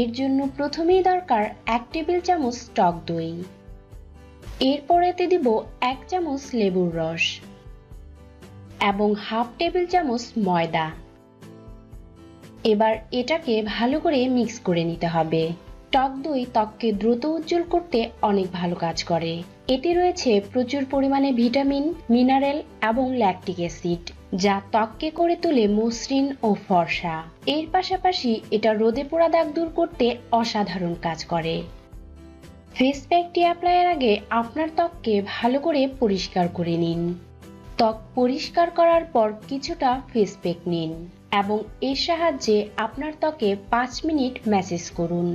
এর জন্য প্রথমেই দরকার এক টেবিল চামচ টক দই। এরপরেতে দিব এক চামচ লেবুর রস এবং হাফ টেবিল চামচ ময়দা। এবার এটাকে ভালো করে মিক্স করে নিতে হবে। টক দই ত্বককে দ্রুত উজ্জ্বল করতে অনেক ভালো কাজ করে। এতে রয়েছে প্রচুর পরিমাণে ভিটামিন, মিনারেল এবং ল্যাকটিক অ্যাসিড, যা ত্বককে করে তোলে মসৃণ ও ফর্সা। এর পাশাপাশি এটা রোদে পোড়া দাগ দূর করতে অসাধারণ কাজ করে। ফেস প্যাকটি অ্যাপ্লাইয়ের আগে আপনার ত্বককে ভালো করে পরিষ্কার করে নিন। ত্বক পরিষ্কার করার পর কিছুটা ফেস প্যাক নিন এবং এর সাহায্যে আপনার ত্বকে পাঁচ মিনিট ম্যাসেজ করুন।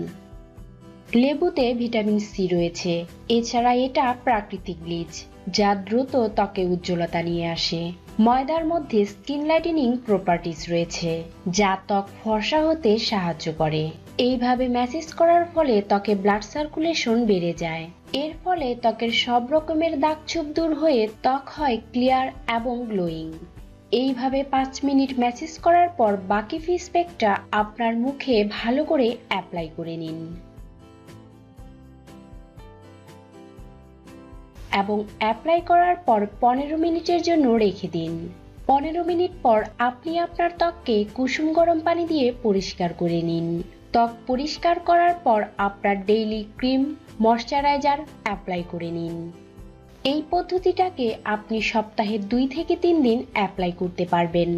লেবুতে ভিটামিন সি রয়েছে। এছাড়া এটা প্রাকৃতিক ব্লিচ যা দ্রুত ত্বকে উজ্জ্বলতা নিয়ে আসে। ময়দার মধ্যে স্কিন লাইটেনিং প্রপার্টিস রয়েছে, যা ত্বক ফর্সা হতে সাহায্য করে। এইভাবে ম্যাসেজ করার ফলে ত্বকে ব্লাড সার্কুলেশন বেড়ে যায়। এর ফলে ত্বকের সব রকমের দাগছোপ দূর হয়ে ত্বক হয় ক্লিয়ার এবং গ্লোয়িং এইভাবে পাঁচ মিনিট ম্যাসেজ করার পর বাকি ফেস প্যাকটা আপনার মুখে ভালো করে অ্যাপ্লাই করে নিন। এবং অ্যাপ্লাই করার পর পনেরো মিনিটের জন্য রেখে দিন। পনেরো মিনিট পর আপনি আপনার ত্বককে কুসুম গরম পানি দিয়ে পরিষ্কার করে নিন। ত্বক পরিষ্কার করার পর আপনার ডেইলি ক্রিম ময়শ্চারাইজার অ্যাপ্লাই করে নিন। এই পদ্ধতিটাকে আপনি সপ্তাহে দুই থেকে তিন দিন অ্যাপ্লাই করতে পারবেন।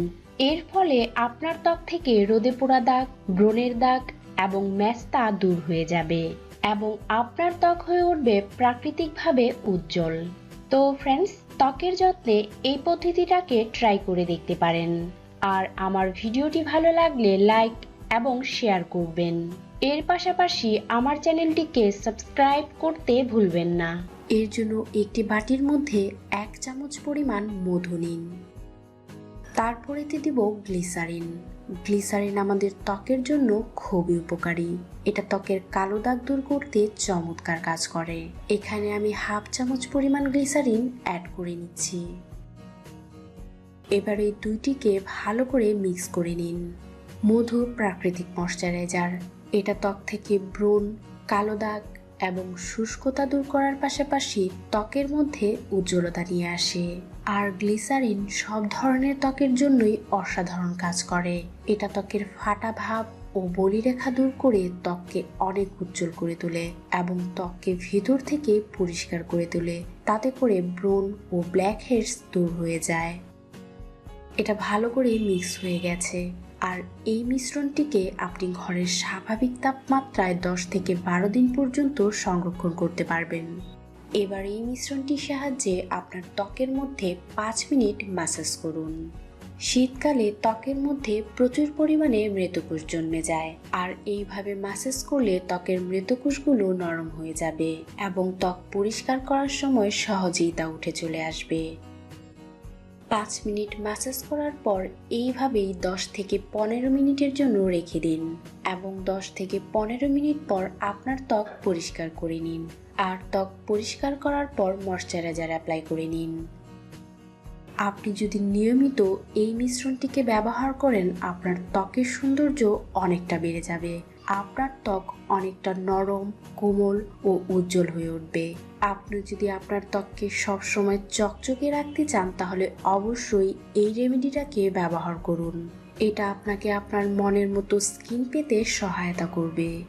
এর ফলে আপনার ত্বক থেকে রোদে পোড়া দাগ, ব্রণের দাগ এবং ম্যাস্তা দূর হয়ে যাবে। এবং আপনার ত্বক হয়ে উঠবে প্রাকৃতিকভাবে উজ্জ্বল। তো ফ্রেন্ডস ত্বকের যত্নে এই পদ্ধতিটাকে ট্রাই করে দেখতে পারেন। আর আমার ভিডিওটি ভালো লাগলে লাইক এবং শেয়ার করবেন। এর পাশাপাশি আমার চ্যানেলটিকে সাবস্ক্রাইব করতে ভুলবেন না। এর জন্য একটি বাটির মধ্যে এক চামচ পরিমাণ মধু নিন। তারপরেতে দিব গ্লিসারিন। গ্লিসারিন আমাদের ত্বকের জন্য খুবই উপকারী। এটা ত্বকের কালো দাগ দূর করতে চমৎকার কাজ করে। এখানে আমি হাফ চামচ পরিমাণ গ্লিসারিন অ্যাড করে নিচ্ছি। এবার এই দুইটিকে ভালো করে মিক্স করে নিন। মধু প্রাকৃতিক ময়শ্চারাইজার। এটা ত্বক থেকে ব্রণ, কালো দাগ এবং শুষ্কতা দূর করার পাশাপাশি ত্বকের মধ্যে উজ্জ্বলতা নিয়ে আসে। আর গ্লিসারিন সব ধরনের ত্বকের জন্যই অসাধারণ কাজ করে। এটা ত্বকের ফাটা ভাব ও বলিরেখা দূর করে ত্বককে অনেক উজ্জ্বল করে তোলে এবং ত্বককে ভিতর থেকে পরিষ্কার করে তোলে। তাতে করে ব্রণ ও ব্ল্যাক হেডস দূর হয়ে যায়। এটা ভালো করে মিক্স হয়ে গেছে। আর এই মিশ্রণটিকে আপনি ঘরের স্বাভাবিক তাপমাত্রায় দশ থেকে বারো দিন পর্যন্ত সংরক্ষণ করতে পারবেন। এবার এই মিশ্রণটির সাহায্যে আপনার ত্বকের মধ্যে পাঁচ মিনিট ম্যাসাজ করুন। শীতকালে ত্বকের মধ্যে প্রচুর পরিমাণে মৃতকোষ জন্মে যায়, আর এইভাবে ম্যাসাজ করলে ত্বকের মৃতকোষগুলো নরম হয়ে যাবে এবং ত্বক পরিষ্কার করার সময় সহজেই তা উঠে চলে আসবে। পাঁচ মিনিট ম্যাসাজ করার পর এইভাবেই দশ থেকে পনেরো মিনিটের জন্য রেখে দিন এবং দশ থেকে পনেরো মিনিট পর আপনার ত্বক পরিষ্কার করে নিন। আর ত্বক পরিষ্কার করার পর ময়শ্চারাইজার অ্যাপ্লাই করে নিন। আপনি যদি নিয়মিত এই মিশ্রণটিকে ব্যবহার করেন, আপনার ত্বকের সৌন্দর্য অনেকটা বেড়ে যাবে। আপনার ত্বক অনেকটা নরম, কোমল ও উজ্জ্বল হয়ে উঠবে। আপনি যদি আপনার ত্বককে সবসময় চকচকে রাখতে চান, তাহলে অবশ্যই এই রেমেডিটাকে ব্যবহার করুন। এটা আপনাকে আপনার মনের মতো স্কিন পেতে সহায়তা করবে।